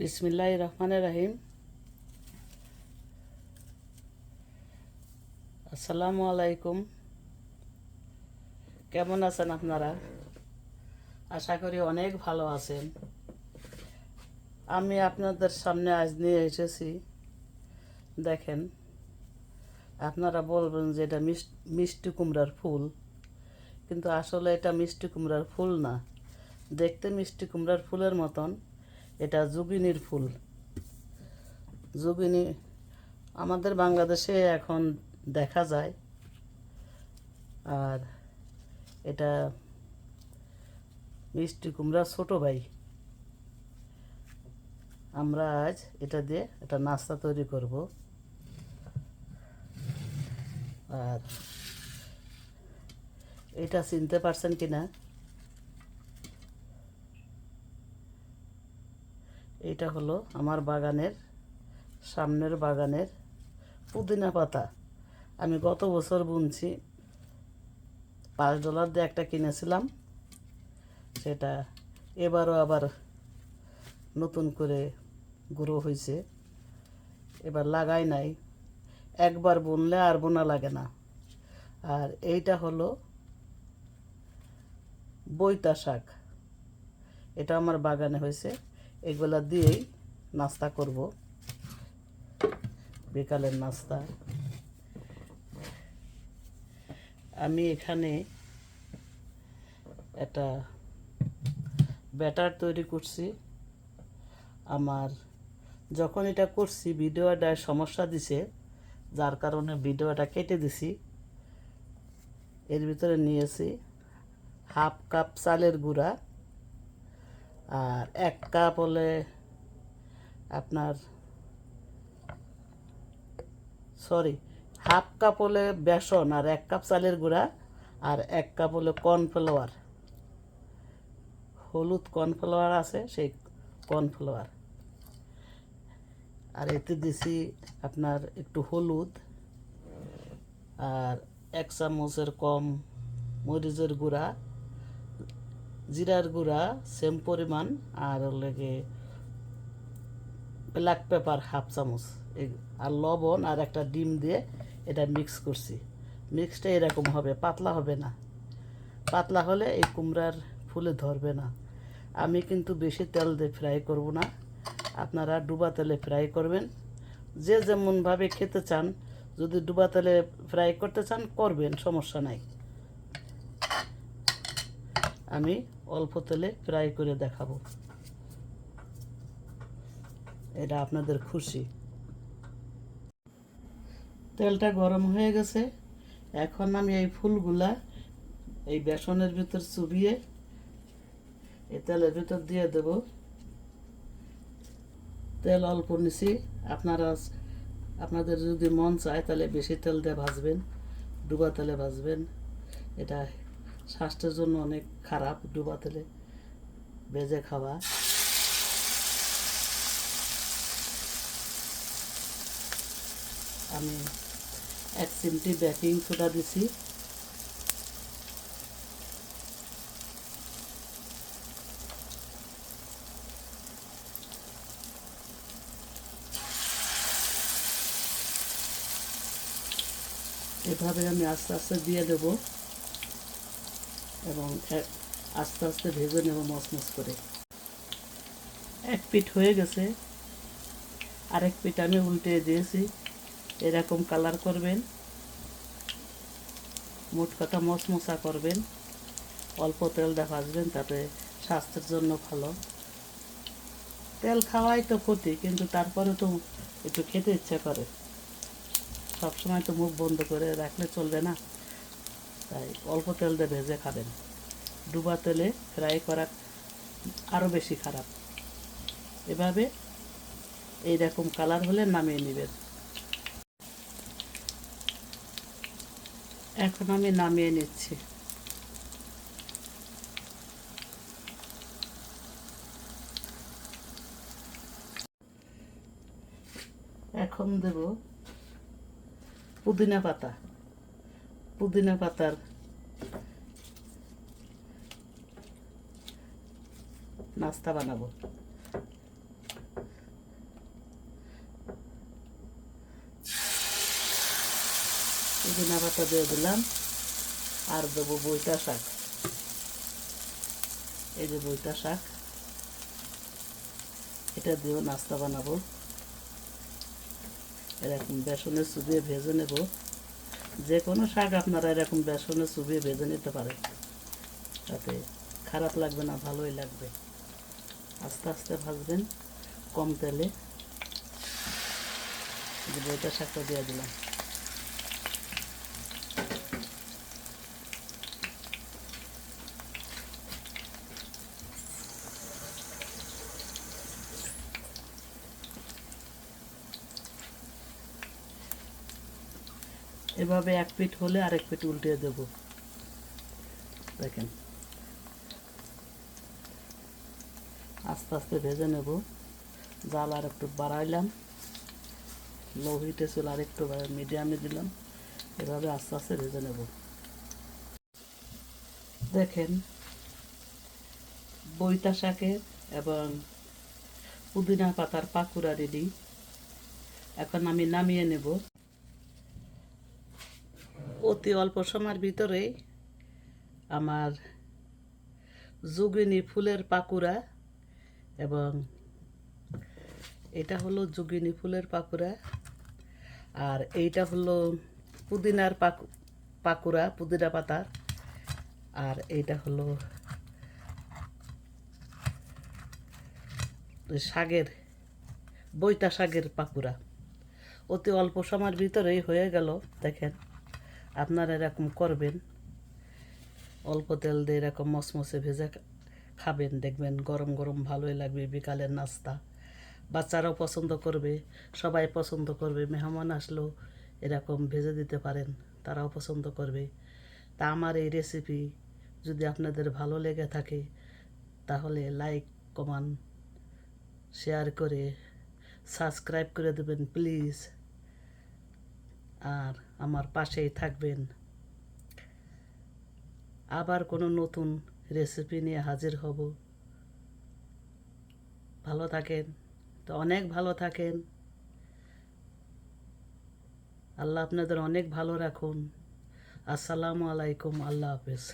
বিসমিল্লাহ রহমানের রাহিম। আসসালামু আলাইকুম। কেমন আছেন আপনারা? আশা করি অনেক ভালো আছেন। আমি আপনাদের সামনে আজ নিয়ে এসেছি। দেখেন, আপনারা বলবেন যে এটা মিষ্টি কুমড়ার ফুল, কিন্তু আসলে এটা মিষ্টি কুমড়ার ফুল না। দেখতে মিষ্টি কুমড়ার ফুলের মতন। এটা যোগিনীর ফুল। যোগিনী আমাদের বাংলাদেশে এখন দেখা যায়। আর এটা মিষ্টি কুমড়া ছোট ভাই। আমরা আজ এটা দিয়ে একটা নাস্তা তৈরি করব। আর এটা চিনতে পারছেন কিনা? এটা হলো আমার বাগানের, সামনের বাগানের পুদিনা পাতা। আমি গত বছর বুনছি, পাঁচ ডলার দিয়ে একটা কিনেছিলাম, সেটা এবারও আবার নতুন করে গ্রো হয়েছে। এবার লাগাই নাই, একবার বুনলে আর বোনা লাগে না। আর এইটা হলো বইতা শাক। এটা আমার বাগানে হয়েছে। এগুলা দিয়েই নাস্তা করব। বিকালের নাস্তা। আমি এখানে একটা ব্যাটার তৈরি করছি। আমার যখন এটা করছি, ভিডিওটা সমস্যা দিছে, যার কারণে ভিডিওটা কেটে দিছি। এর ভিতরে নিয়েছি হাফ কাপ চালের গুঁড়া। আর এক কাপ হলে আপনার সরি হাফ কাপ হলে বেসন আর এক কাপ চালের গুঁড়া আর এক কাপ হলে কর্নফ্লাওয়ার হলুদ কর্নফ্লাওয়ার আছে, সেই কর্নফ্লাওয়ার আর এতে দিছি আপনার একটু হলুদ আর এক চামচের কম মরিচের গুঁড়া জিরার গুঁড়া সেম পরিমাণ, আর লেগে ব্ল্যাক পেপার হাফ চামচ। আর লবণ আর একটা ডিম দিয়ে এটা মিক্স করছি। মিক্সটা এরকম হবে, পাতলা হবে না। পাতলা হলে এই কুমড়ার ফুলে ধরবে না। আমি কিন্তু বেশি তেল দিয়ে ফ্রাই করব না। আপনারা ডুবা তেলে ফ্রাই করবেন। যে যেমনভাবে খেতে চান, যদি ডুবা তেলে ফ্রাই করতে চান, করবেন, সমস্যা নাই। আমি অল্প তেলে ফ্রাই করে দেখাবো। এটা আপনাদের খুশি। তেলটা গরম হয়ে গেছে। এখন আমি এই ফুলগুলা এই বেসনের ভিতর চুবিয়ে এই তেলের ভিতর দিয়ে দেব। তেল অল্প নিছি। আপনারা আপনাদের যদি মন চায় তাহলে বেশি তেল দিয়ে ভাজবেন, ডুবা তেলে ভাজবেন। এটা স্বাস্থ্যের জন্য অনেক খারাপ ডুবা তেলে ভেজে খাওয়া। আমি এক চিমটি বেকিং সোডা দিছি। এভাবে আমি আস্তে আস্তে দিয়ে দেব। এবং আস্তে আস্তে ভেজে নেব, মচমচ করে। এক পিঠ হয়ে গেছে। আরেক পিঠ আমি উল্টে দিয়েছি। এরকম কালার করবেন। মোট কথা মচমচা করবেন। অল্প তেল দিয়ে তাতে স্বাস্থ্যের জন্য ভালো। তেল খাওয়াই তো ক্ষতি, কিন্তু তারপরে তো একটু খেতে ইচ্ছা করে। সবসময় তো মুখ বন্ধ করে রাখলে চলবে না। তাই অল্প তেল দিয়ে ভেজে খাবেন। ডুবা তেলে ফ্রাই করা আরও বেশি খারাপ। এভাবে এইরকম কালার হলে নামিয়ে নেবেন। এখন আমি নামিয়ে নিচ্ছি। এখন দেব পুদিনা পাতা। পুদিনা পাতার। নাস্তা বানাবো। পুদিনা পাতা দিয়ে দিলাম। আর দেবো বইটা শাক। এই যে বইটা শাক। এটা দিয়েও নাস্তা বানাবো। এরকম বেসনের সুদিয়ে ভেজে নেব। যে কোনো শাক আপনারা এরকম বেসনে চুবিয়ে ভেজে নিতে পারেন। তাতে খারাপ লাগবে না, ভালোই লাগবে। আস্তে আস্তে ভাজবেন কম তেলে। এটা শাকটা দিয়ে দিলাম। এভাবে এক পিঠ হলে আরেক পিঠ উল্টিয়ে দেব। দেখেন। আস্তে আস্তে ভেজে নেব। জাল আর একটু বাড়াইলাম। লো হিটে ছিল আর একটু মিডিয়ামে দিলাম। এভাবে আস্তে আস্তে ভেজে নেব। দেখেন। বইতা শাকের এবং পুদিনা পাতার পাকুড়া রেডি। এখন আমি নামিয়ে নেব। অতি অল্প সময়ের ভিতরে আমার যোগিনী ফুলের পাকুড়া এবং এটা হলো যোগিনী ফুলের পাকুড়া আর এইটা হলো পুদিনার পাকু, পাকুড়া, পুদিনা পাতার আর এইটা হলো শাকের বৈতা শাগের পাকুড়া। অতি অল্প সময়ের ভিতরেই হয়ে গেল, দেখেন। আপনারা এরকম করবেন, অল্প তেল দিয়ে এরকম মসমসে ভেজে খাবেন, দেখবেন গরম গরম ভালোই লাগবে বিকালের নাস্তা। বাচ্চারাও পছন্দ করবে, সবাই পছন্দ করবে, মেহমান আসলেও এরকম ভেজে দিতে পারেন, তারাও পছন্দ করবে। তা আমার এই রেসিপি যদি আপনাদের ভালো লেগে থাকে, তাহলে লাইক কমান শেয়ার করে সাবস্ক্রাইব করে দেবেন প্লিজ আর আমার পাশেই থাকবেন। আবার কোনো নতুন রেসিপি নিয়ে হাজির হব। ভালো থাকেন। তো অনেক ভালো থাকেন। আল্লাহ আপনাদের অনেক ভালো রাখুন। আসসালামু আলাইকুম। আল্লাহ হাফেজ।